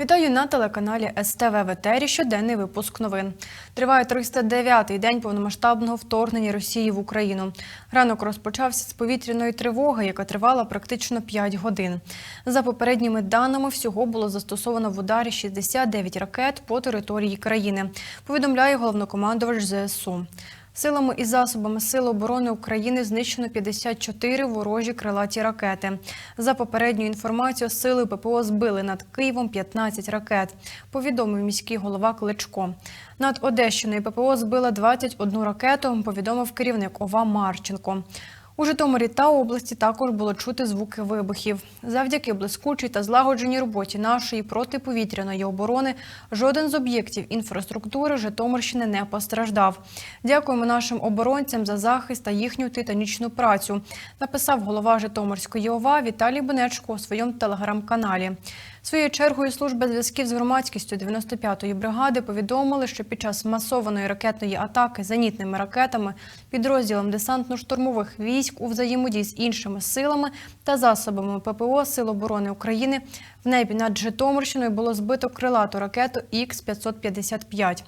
Вітаю на телеканалі СТВ в етері. Щоденний випуск новин. Триває 309-й день повномасштабного вторгнення Росії в Україну. Ранок розпочався з повітряної тривоги, яка тривала практично 5 годин. За попередніми даними, всього було застосовано в ударі 69 ракет по території країни. Повідомляє головнокомандувач ЗСУ. Силами і засобами Сил оборони України знищено 54 ворожі крилаті ракети. За попередньою інформацією, сили ППО збили над Києвом 15 ракет. Повідомив міський голова Кличко. Над Одещиною ППО збила 21 ракету. Повідомив керівник ОВА Марченко. У Житомирі та області також було чути звуки вибухів. Завдяки блискучій та злагодженій роботі нашої протиповітряної оборони жоден з об'єктів інфраструктури Житомирщини не постраждав. Дякуємо нашим оборонцям за захист та їхню титанічну працю. Написав голова Житомирської ОВА Віталій Бонечко у своєму телеграм-каналі. Своєю чергою служба зв'язків з громадськістю 95-ї бригади повідомили, що під час масованої ракетної атаки зенітними ракетами підрозділом десантно-штурмових військ у взаємодії з іншими силами та засобами ППО Сил оборони України в небі над Житомирщиною було збито крилату ракету Х-555.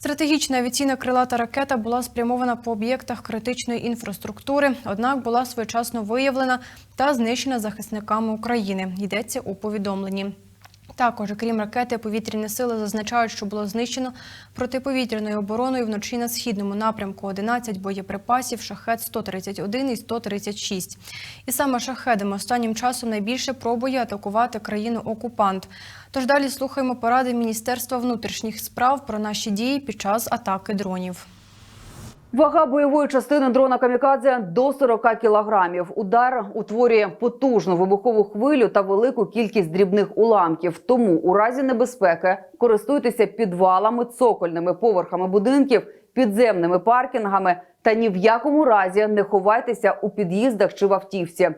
Стратегічна авіаційна крилата ракета була спрямована по об'єктах критичної інфраструктури, однак була своєчасно виявлена та знищена захисниками України. Йдеться у повідомленні. Також, крім ракети, повітряні сили зазначають, що було знищено протиповітряною обороною вночі на східному напрямку 11 боєприпасів шахет 131 і 136. І саме шахедами останнім часом найбільше пробує атакувати країну окупант. Тож далі слухаємо поради Міністерства внутрішніх справ про наші дії під час атаки дронів. Вага бойової частини дрона Камікадзе до 40 кілограмів. Удар утворює потужну вибухову хвилю та велику кількість дрібних уламків. Тому у разі небезпеки користуйтеся підвалами, цокольними поверхами будинків, підземними паркінгами та ні в якому разі не ховайтеся у під'їздах чи в автівці.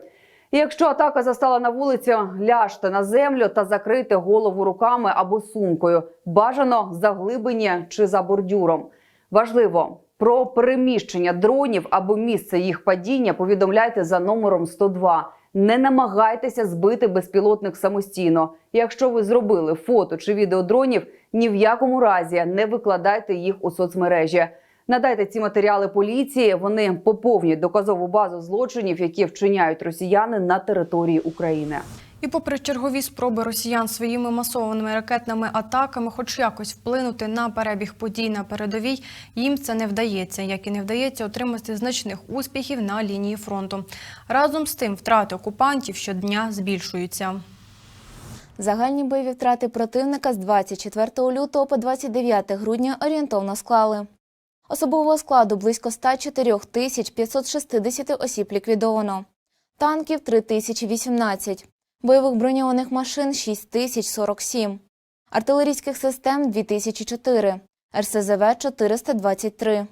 Якщо атака застала на вулиці, ляжте на землю та закрийте голову руками або сумкою. Бажано заглибині чи за бордюром. Важливо про переміщення дронів або місце їх падіння повідомляйте за номером 102. Не намагайтеся збити безпілотник самостійно. Якщо ви зробили фото чи відео дронів, ні в якому разі не викладайте їх у соцмережі. Надайте ці матеріали поліції. Вони поповнять доказову базу злочинів, які вчиняють росіяни на території України. І попри чергові спроби росіян своїми масованими ракетними атаками, хоч якось вплинути на перебіг подій на передовій, їм це не вдається, як і не вдається отримати значних успіхів на лінії фронту. Разом з тим, втрати окупантів щодня збільшуються. Загальні бойові втрати противника з 24 лютого по 29 грудня орієнтовно склали. Особового складу близько 104 тисяч 560 осіб ліквідовано, танків 3018, бойових броньованих машин 6047, артилерійських систем 2004, РСЗВ 423,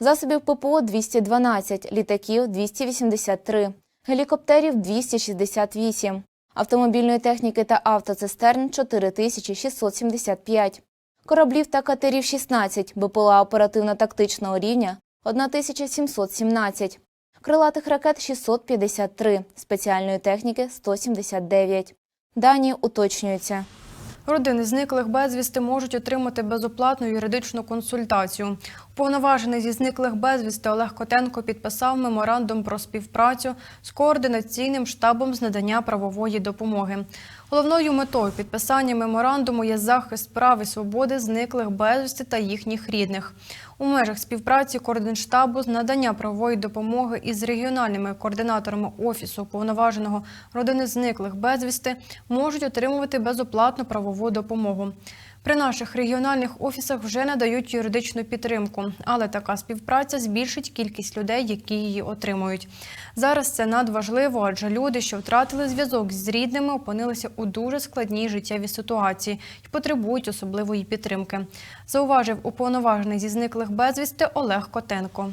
засобів ППО 212, літаків 283, гелікоптерів 268, автомобільної техніки та автоцистерн 4675, кораблів та катерів 16, БПЛА оперативно-тактичного рівня 1717, крилатих ракет 653, спеціальної техніки 179. Дані уточнюються. Родини зниклих безвісти можуть отримати безоплатну юридичну консультацію. Уповноважений зі зниклих безвісти Олег Котенко підписав меморандум про співпрацю з координаційним штабом з надання правової допомоги. Головною метою підписання меморандуму є захист прав і свободи зниклих безвісти та їхніх рідних. У межах співпраці координштабу з надання правової допомоги із регіональними координаторами офісу уповноваженого родини зниклих безвісти можуть отримувати безоплатну правову допомогу. При наших регіональних офісах вже надають юридичну підтримку, але така співпраця збільшить кількість людей, які її отримують. Зараз це надважливо, адже люди, що втратили зв'язок з рідними, опинилися у дуже складній життєвій ситуації і потребують особливої підтримки. Зауважив уповноважений зі зниклих безвісти Олег Котенко.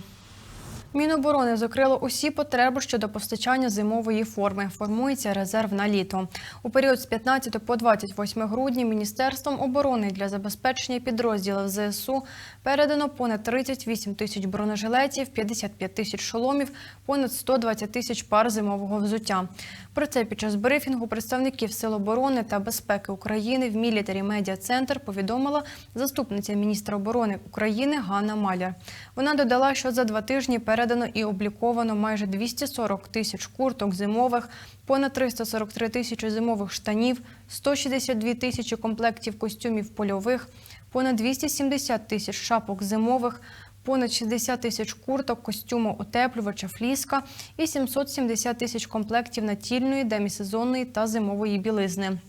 Міноборони закрило усі потреби щодо постачання зимової форми. Формується резерв на літо. У період з 15 по 28 грудня Міністерством оборони для забезпечення підрозділів ЗСУ передано понад 38 тисяч бронежилетів, 55 тисяч шоломів, понад 120 тисяч пар зимового взуття. Про це під час брифінгу представників Сил оборони та безпеки України в Мілітарі Медіа Центр повідомила заступниця міністра оборони України Ганна Маляр. Вона додала, що за два тижні передано і обліковано майже 240 тисяч курток зимових, понад 343 тисячі зимових штанів, 162 тисячі комплектів костюмів польових, понад 270 тисяч шапок зимових, понад 60 тисяч курток, костюму утеплювача, фліска і 770 тисяч комплектів натільної, демісезонної та зимової білизни.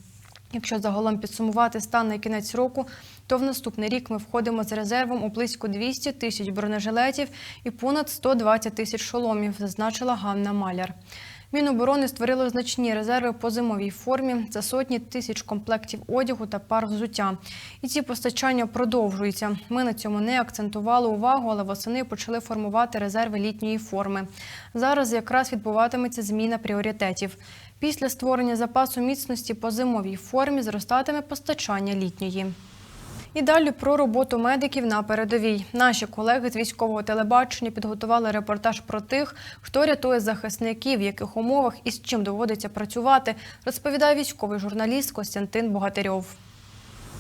Якщо загалом підсумувати стан на кінець року, то в наступний рік ми входимо з резервом у близько 200 тисяч бронежилетів і понад 120 тисяч шоломів, зазначила Ганна Маляр. Міноборони створило значні резерви по зимовій формі. Це сотні тисяч комплектів одягу та пар взуття. І ці постачання продовжуються. Ми на цьому не акцентували увагу, але восени почали формувати резерви літньої форми. Зараз якраз відбуватиметься зміна пріоритетів. Після створення запасу міцності по зимовій формі зростатиме постачання літньої. І далі про роботу медиків на передовій. Наші колеги з військового телебачення підготували репортаж про тих, хто рятує захисників, в яких умовах і з чим доводиться працювати, розповідає військовий журналіст Костянтин Богатирьов.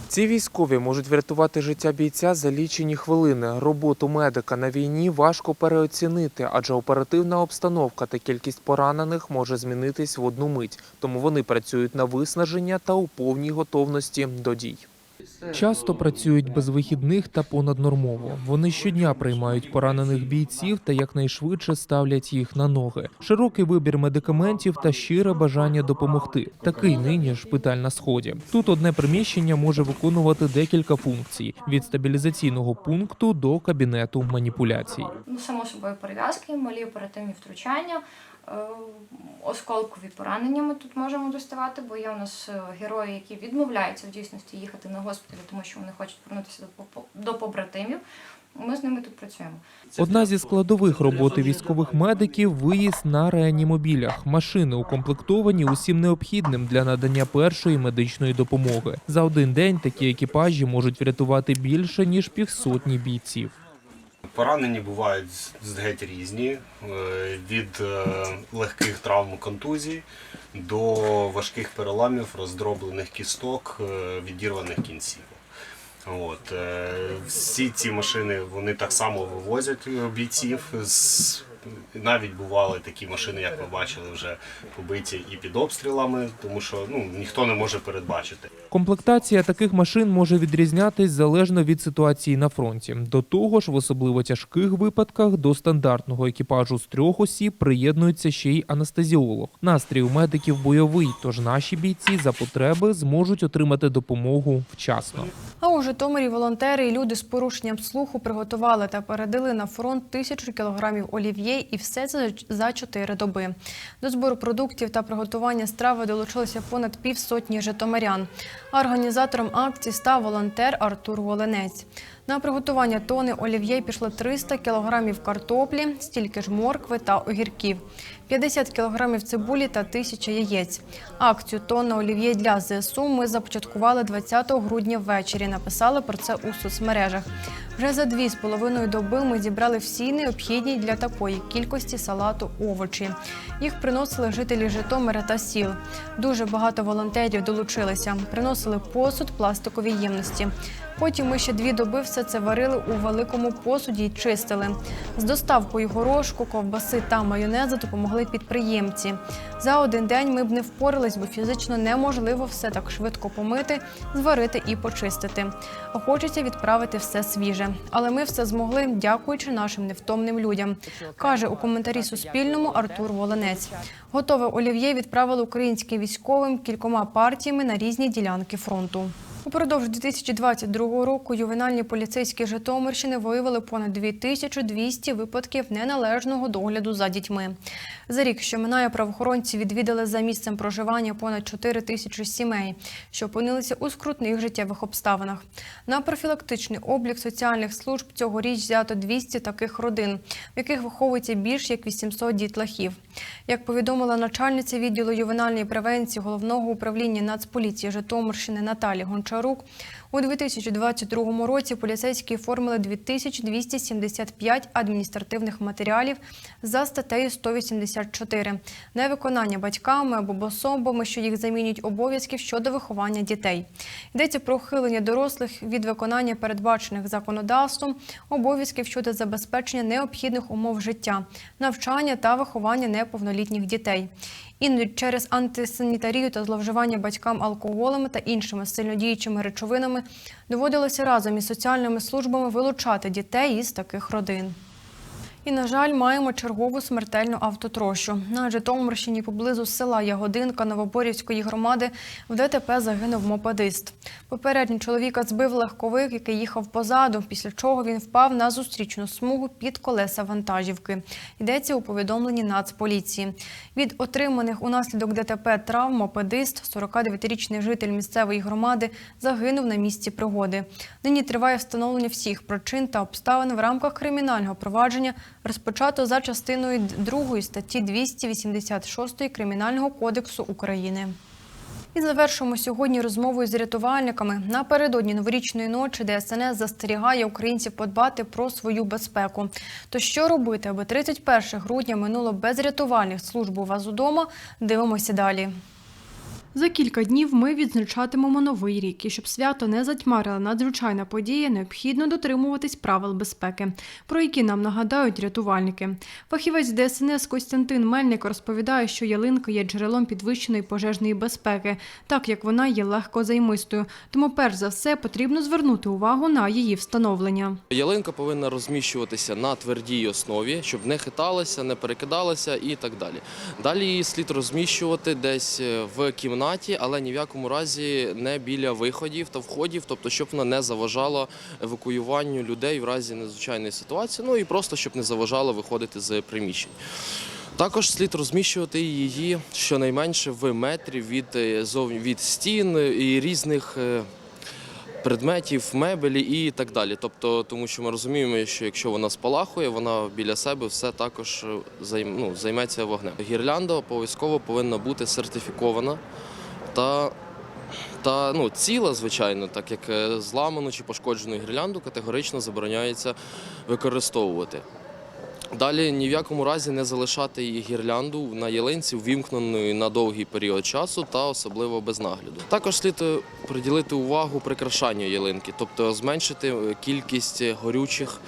Ці військові можуть врятувати життя бійця за лічені хвилини. Роботу медика на війні важко переоцінити, адже оперативна обстановка та кількість поранених може змінитись в одну мить. Тому вони працюють на виснаження та у повній готовності до дій. Часто працюють без вихідних та понаднормово. Вони щодня приймають поранених бійців та якнайшвидше ставлять їх на ноги. Широкий вибір медикаментів та щире бажання допомогти. Такий нині шпиталь на сході. Тут одне приміщення може виконувати декілька функцій: від стабілізаційного пункту до кабінету маніпуляцій. Ну, само собою перев'язки, малі оперативні втручання, осколкові поранення ми тут можемо доставати, бо є у нас е, герої, які відмовляються в дійсності їхати на госпіталі, тому що вони хочуть повернутися до, по- до побратимів. Ми з ними тут працюємо. Одна зі складових роботи військових медиків виїзд на реанімобілях. Машини укомплектовані усім необхідним для надання першої медичної допомоги. За один день такі екіпажі можуть врятувати більше ніж півсотні бійців. Поранені бувають геть різні, е, від е, легких травм контузій до важких переламів, роздроблених кісток, е, відірваних кінців. От, всі ці машини вони так само вивозять бійців. З, навіть бували такі машини, як ви бачили, вже побиті і під обстрілами, тому що ну, ніхто не може передбачити. Комплектація таких машин може відрізнятись залежно від ситуації на фронті. До того ж, в особливо тяжких випадках до стандартного екіпажу з трьох осіб приєднується ще й анестезіолог. Настрій у медиків бойовий, тож наші бійці за потреби зможуть отримати допомогу вчасно. А у Житомирі волонтери і люди з порушенням слуху приготували та передали на фронт тисячу кілограмів олів'є і все це за чотири доби. До збору продуктів та приготування страви долучилося понад півсотні житомирян. Організатором акції став волонтер Артур Воленець. На приготування тони олів'є пішло 300 кілограмів картоплі, стільки ж моркви та огірків, 50 кілограмів цибулі та тисяча яєць. Акцію «Тонна олів'є для ЗСУ ми започаткували 20 грудня ввечері. Написали про це у соцмережах. Вже за дві з половиною доби ми зібрали всі необхідні для такої кількості салату овочі. Їх приносили жителі Житомира та сіл. Дуже багато волонтерів долучилися. Приносили посуд, пластикові ємності. Потім ми ще дві доби все це варили у великому посуді і чистили. З доставкою горошку, ковбаси та майонезу допомогли підприємці. За один день ми б не впорались, бо фізично неможливо все так швидко помити, зварити і почистити. Хочеться відправити все свіже. Але ми все змогли, дякуючи нашим невтомним людям, каже у коментарі Суспільному Артур Воленець. Готове олів'є відправили українським військовим кількома партіями на різні ділянки фронту. Упродовж 2022 року ювенальні поліцейські Житомирщини виявили понад 2200 випадків неналежного догляду за дітьми. За рік, що минає, правоохоронці відвідали за місцем проживання понад 4 тисячі сімей, що опинилися у скрутних життєвих обставинах. На профілактичний облік соціальних служб цьогоріч взято 200 таких родин, в яких виховується більш як 800 дітлахів. Як повідомила начальниця відділу ювенальної превенції головного управління Нацполіції Житомирщини Наталі Гончарук, у 2022 році поліцейські оформили 2275 адміністративних матеріалів за статтею 184 невиконання батьками або особами, що їх замінюють обов'язків щодо виховання дітей. Йдеться про ухилення дорослих від виконання передбачених законодавством обов'язків щодо забезпечення необхідних умов життя, навчання та виховання неповнолітніх дітей. Іноді через антисанітарію та зловживання батькам алкоголем та іншими сильнодіючими речовинами доводилося разом із соціальними службами вилучати дітей із таких родин. І, на жаль, маємо чергову смертельну автотрощу. На Житомирщині поблизу села Ягодинка Новоборівської громади в ДТП загинув мопедист. Попередньо чоловіка збив легковик, який їхав позаду, після чого він впав на зустрічну смугу під колеса вантажівки. Йдеться у повідомленні Нацполіції. Від отриманих унаслідок ДТП травм мопедист, 49-річний житель місцевої громади, загинув на місці пригоди. Нині триває встановлення всіх причин та обставин в рамках кримінального провадження, розпочато за частиною 2 статті 286 Кримінального кодексу України. І завершимо сьогодні розмовою з рятувальниками. Напередодні новорічної ночі ДСНС застерігає українців подбати про свою безпеку. То що робити, аби 31 грудня минуло без рятувальних служб у вас удома? Дивимося далі. За кілька днів ми відзначатимемо новий рік, і щоб свято не затьмарила надзвичайна подія, необхідно дотримуватись правил безпеки, про які нам нагадають рятувальники. Фахівець ДСНС Костянтин Мельник розповідає, що ялинка є джерелом підвищеної пожежної безпеки, так як вона є легкозаймистою. Тому, перш за все, потрібно звернути увагу на її встановлення. Ялинка повинна розміщуватися на твердій основі, щоб не хиталася, не перекидалася і так далі. Далі її слід розміщувати десь е, в кімнаті, але ні в якому разі не біля виходів та входів, тобто щоб вона не заважала евакуюванню людей в разі надзвичайної ситуації, ну і просто щоб не заважала виходити з приміщень. Також слід розміщувати її щонайменше в метрі від, е, від стін і різних е, предметів, мебелі і так далі. Тобто, тому що ми розуміємо, що якщо вона спалахує, вона біля себе все також е, займ, ну, займеться вогнем. Гірлянда обов'язково повинна бути сертифікована та, та ну, ціла, звичайно, так як е, зламану чи пошкоджену гірлянду категорично забороняється використовувати. Далі ні в якому разі не залишати її гірлянду на ялинці ввімкненою на довгий період часу та особливо без нагляду. Також слід е, приділити увагу прикрашанню ялинки, тобто зменшити е, кількість горючих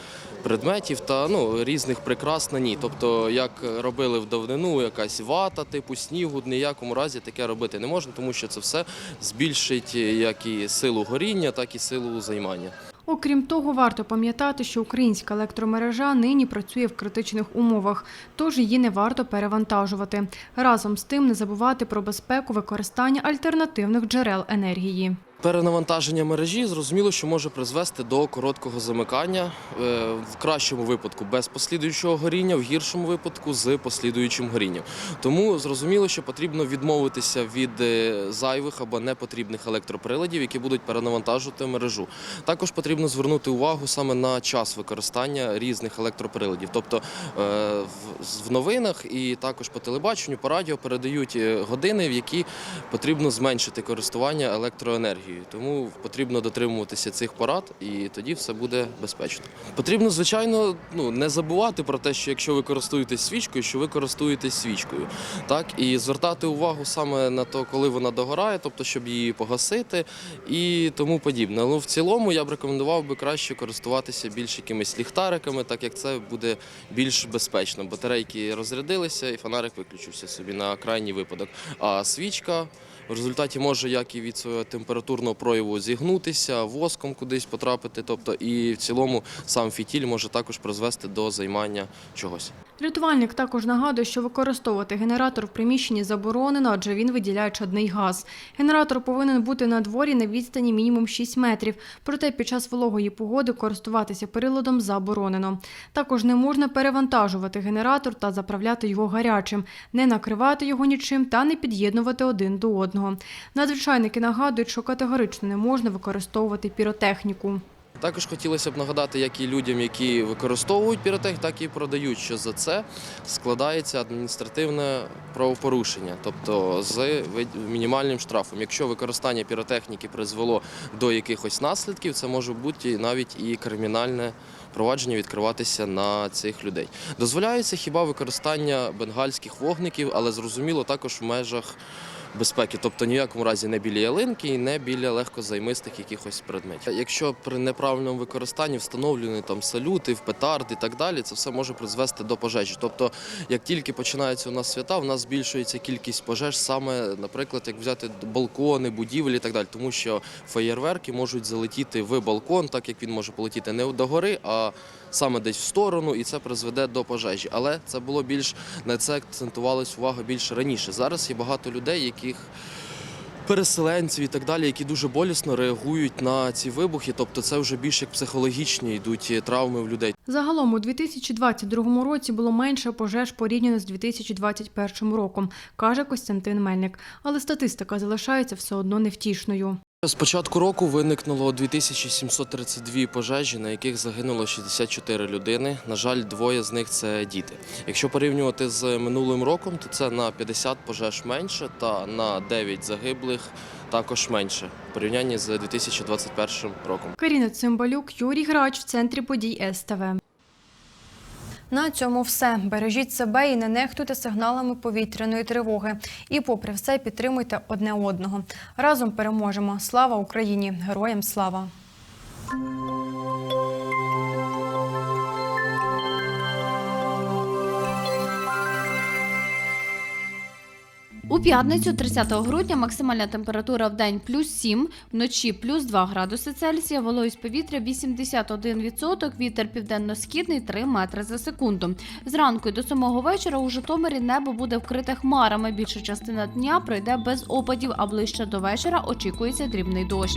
предметів та ну, різних прикрас на ній. Тобто, як робили в давнину, якась вата, типу снігу, ні в якому разі таке робити не можна, тому що це все збільшить е, як і силу горіння, так і силу займання. Окрім того, варто пам'ятати, що українська електромережа нині працює в критичних умовах, тож її не варто перевантажувати. Разом з тим не забувати про безпеку використання альтернативних джерел енергії. Перенавантаження мережі зрозуміло, що може призвести до короткого замикання, е, в кращому випадку без послідуючого горіння, в гіршому випадку з послідуючим горінням. Тому зрозуміло, що потрібно відмовитися від е, зайвих або непотрібних електроприладів, які будуть перенавантажувати мережу. Також потрібно звернути увагу саме на час використання різних електроприладів. Тобто е, в- новинах і також по телебаченню, по радіо передають години, в які потрібно зменшити користування електроенергією. Тому потрібно дотримуватися цих порад, і тоді все буде безпечно. Потрібно, звичайно, ну не забувати про те, що якщо ви користуєтесь свічкою, що ви користуєтесь свічкою, так і звертати увагу саме на те, коли вона догорає, тобто щоб її погасити і тому подібне. Ну в цілому я б рекомендував би краще користуватися більш якимись ліхтариками, так як це буде більш безпечно. Батарейки розрядилися, і фонарик виключився собі на крайній випадок. А свічка В результаті може як і від свого температурного прояву зігнутися, воском кудись потрапити. Тобто, і в цілому сам фітіль може також призвести до займання чогось. Рятувальник також нагадує, що використовувати генератор в приміщенні заборонено, адже він виділяє чадний газ. Генератор повинен бути на дворі на відстані мінімум 6 метрів. Проте під час вологої погоди користуватися приладом заборонено. Також не можна перевантажувати генератор та заправляти його гарячим, не накривати його нічим та не під'єднувати один до одного. Надзвичайники нагадують, що категорично не можна використовувати піротехніку. Також хотілося б нагадати, як і людям, які використовують піротех, так і продають, що за це складається адміністративне правопорушення, тобто з мінімальним штрафом. Якщо використання піротехніки призвело до якихось наслідків, це може бути навіть і кримінальне провадження відкриватися на цих людей. Дозволяється хіба використання бенгальських вогників, але зрозуміло також в межах безпеки, тобто ні в якому разі не біля ялинки і не біля легкозаймистих якихось предметів. Якщо при неправильному використанні встановлені там салюти, в петард і так далі, це все може призвести до пожежі. Тобто, як тільки починаються у нас свята, в нас збільшується кількість пожеж, саме, наприклад, як взяти балкони, будівлі і так далі, тому що феєрверки можуть залетіти в балкон, так як він може полетіти не до гори, а саме десь в сторону, і це призведе до пожежі. Але це було більш на це акцентувалась увага більше раніше. Зараз є багато людей, яких переселенців і так далі, які дуже болісно реагують на ці вибухи. Тобто, це вже більш як психологічні йдуть травми в людей. Загалом у 2022 році було менше пожеж порівняно з 2021 роком, каже Костянтин Мельник. Але статистика залишається все одно невтішною. З початку року виникнуло 2732 пожежі, на яких загинуло 64 людини. На жаль, двоє з них це діти. Якщо порівнювати з минулим роком, то це на 50 пожеж менше та на 9 загиблих також менше в порівнянні з 2021 роком. Каріна Цимбалюк, Юрій Грач в центрі подій СТВ. На цьому все. Бережіть себе і не нехтуйте сигналами повітряної тривоги. І попри все підтримуйте одне одного. Разом переможемо. Слава Україні! Героям слава! У п'ятницю, 30 грудня, максимальна температура в день плюс 7, вночі плюс 2 градуси Цельсія, вологість повітря 81%, вітер південно-східний 3 метри за секунду. Зранку до самого вечора у Житомирі небо буде вкрите хмарами. Більша частина дня пройде без опадів, а ближче до вечора очікується дрібний дощ.